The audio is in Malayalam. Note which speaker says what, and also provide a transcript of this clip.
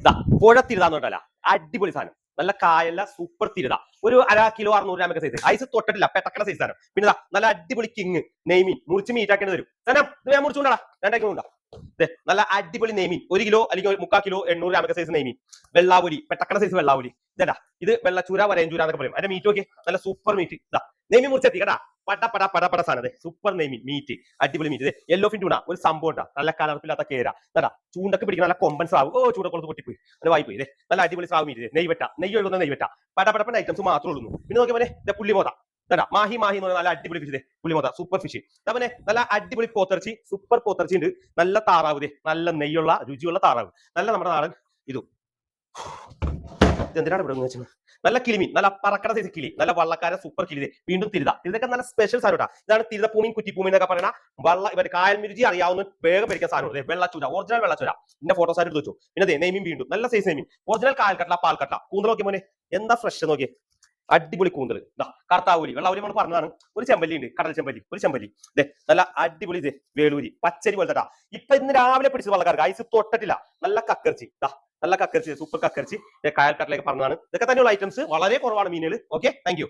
Speaker 1: ഇതാ പുഴ തിരുതാന്ന് അടിപൊളി സാധനം. നല്ല കായല്ല സൂപ്പർ തിരുത. ഒരു അര കിലോ അറുന്നൂറ് ഗ്രാമൊക്കെ സൈസ് ഐസ് തൊട്ടിട്ടില്ല പെട്ടക്കണ സൈസ് സാധനം പിന്നെ നല്ല അടിപൊളി കിങ് നെയ്മീൻ. മുറിച്ച് മീറ്റ് ആക്കേണ്ടി വരും. സാധനം ഇത് ഞാൻ മുറിച്ചുകൊണ്ടാ ദേ, നല്ല അടിപൊളി നെയ്മീൻ. ഒരു കിലോ അല്ലെങ്കിൽ മുക്കാൽ കിലോ എണ്ണൂറ് ഗ്രാമൊക്കെ സൈസ് നെയ്മീൻ. വെള്ളാപുലി പെട്ടക്കണ സൈസ് വെള്ളാപുലി. ഇതാ ഇത് വെള്ളച്ചൂര വരയഞ്ചൂര എന്നൊക്കെ പറയും. അതിന്റെ മീറ്റ് നോക്കി നല്ല സൂപ്പർ മീറ്റ് ഇതാ നെയ്മീൻ മുറിച്ചെത്തി കേട്ടാ. പട പട പട പട സൂപ്പർ നെയ്മീൻ മീറ്റ് അടിപൊളി മീറ്റ് യെല്ലോ ഫിൻ ടൂണ ഒരു സംഭവം ഉണ്ടാ നല്ല കലർപ്പില്ലാത്ത കേര. കേട്ടാ ചൂണ്ടൊക്കെ പിടിക്കുന്ന നല്ല കൊമ്പൻ സ്രാവ്. ഓ ചൂടക്കുളത്ത് പൊട്ടിപ്പോയി. നല്ല വായിപ്പോയി ഇതേ നല്ല അടിപൊളി സ്രാവ് മീറ്റ് ഇതേ. നെയ്വെട്ട നെയ്യ് ഒഴുകുന്ന നെയ്വെട്ട പട പടപ്പൻ ഐറ്റംസ് മാത്രമേ ഉള്ളൂ. പിന്നെ നോക്കിയ പോലെ ദേ പുള്ളിമോത കേട്ടാ മാഹി മാഹി എന്ന് പറഞ്ഞാൽ നല്ല അടിപൊളി ഫിഷ് പുള്ളിമോത സൂപ്പർ ഫിഷ് അതേപോലെ നല്ല അടിപൊളി പോത്തർച്ചി സൂപ്പർ പോത്തർച്ചി ഉണ്ട് നല്ല താറാവ് നല്ല നെയ്യുള്ള രുചിയുള്ള താറാവ്. നല്ല നമ്മുടെ നാടൻ ഇതും. എന്തിനാണ് ഇവിടെ വെച്ചത്? നല്ല കിളിമീൻ നല്ല പറക്കട സൈസ് കിളി നല്ല വള്ളക്കാര സൂപ്പർ കിളി. വീണ്ടും തിരുത. തിരുതൊക്കെ നല്ല സ്പെഷ്യൽ സാധനം ഇതാണ് തിരുതപ്പൂമിയും കുറ്റിപ്പൂമി എന്നൊക്കെ പറയുന്ന വള്ള ഇവർ കായൽ മിരുചി അറിയാവുന്ന വേഗം പരിക്കാൻ സാധനം വെള്ളച്ചൂര ഒറിജിനൽ വെള്ളച്ചൂര. എന്റെ ഫോട്ടോ സാധനം എടുത്തു പിന്നെ അതെ നെയ്മീൻ വീണ്ടും. നല്ല സൈസ് നെയ്മീൻ. ഒറിജിനൽ കായൽക്കട്ട പാൽക്കട്ട. കൂന്തൽ നോക്കിയ മോനെ. എന്താ ഫ്രഷ് നോക്കി അടിപൊളി കൂന്തൽ. ഇതാ കർത്താവൂരി. വെള്ളാവൂലി നമ്മൾ പറഞ്ഞതാണ്. ഒരു ചെമ്പല്ലി ഉണ്ട്. കടൽ ചെമ്പല്ലി. ഒരു ചെമ്പല്ലി. ദേ നല്ല അടിപൊളി ഇത് വേളൂരി. പച്ചരി പോലത്തെ ഇപ്പൊ ഇന്ന് രാവിലെ പിടിച്ചത് വള്ളക്കാർക്ക്. ഐസ് തൊട്ടിട്ടില്ല. നല്ല കക്കർച്ചി ദാ നല്ല കക്കർച്ചി സൂപ്പർ കക്കരിച്ച്. കായൽ കട്ടിലേക്ക് പറഞ്ഞതാണ്. ഇതൊക്കെ തന്നെയുള്ള ഐറ്റംസ് വളരെ കുറവാണ് മീനുകൾ. Okay thank